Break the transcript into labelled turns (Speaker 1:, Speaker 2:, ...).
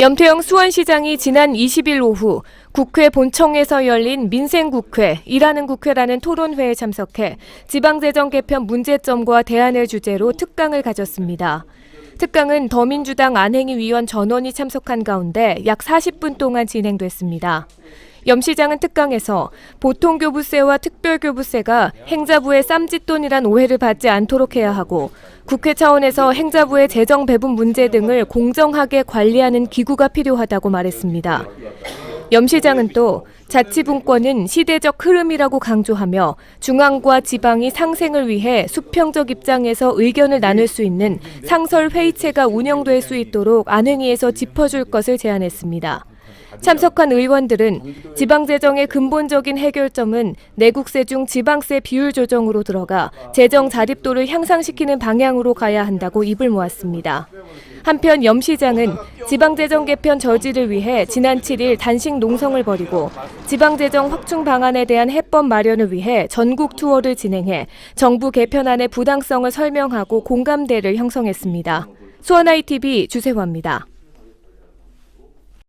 Speaker 1: 염태영 수원시장이 지난 20일 오후 국회 본청에서 열린 민생국회, 일하는 국회라는 토론회에 참석해 지방재정 개편 문제점과 대안을 주제로 특강을 가졌습니다. 특강은 더민주당 안행위 위원 전원이 참석한 가운데 약 40분 동안 진행됐습니다. 염 시장은 특강에서 보통교부세와 특별교부세가 행자부의 쌈짓돈이란 오해를 받지 않도록 해야 하고 국회 차원에서 행자부의 재정 배분 문제 등을 공정하게 관리하는 기구가 필요하다고 말했습니다. 염 시장은 또 자치분권은 시대적 흐름이라고 강조하며 중앙과 지방이 상생을 위해 수평적 입장에서 의견을 나눌 수 있는 상설 회의체가 운영될 수 있도록 안행위에서 짚어줄 것을 제안했습니다. 참석한 의원들은 지방재정의 근본적인 해결점은 내국세 중 지방세 비율 조정으로 들어가 재정 자립도를 향상시키는 방향으로 가야 한다고 입을 모았습니다. 한편 염 시장은 지방재정 개편 저지를 위해 지난 7일 단식 농성을 벌이고 지방재정 확충 방안에 대한 해법 마련을 위해 전국 투어를 진행해 정부 개편안의 부당성을 설명하고 공감대를 형성했습니다. 수원아이TV 주세화입니다.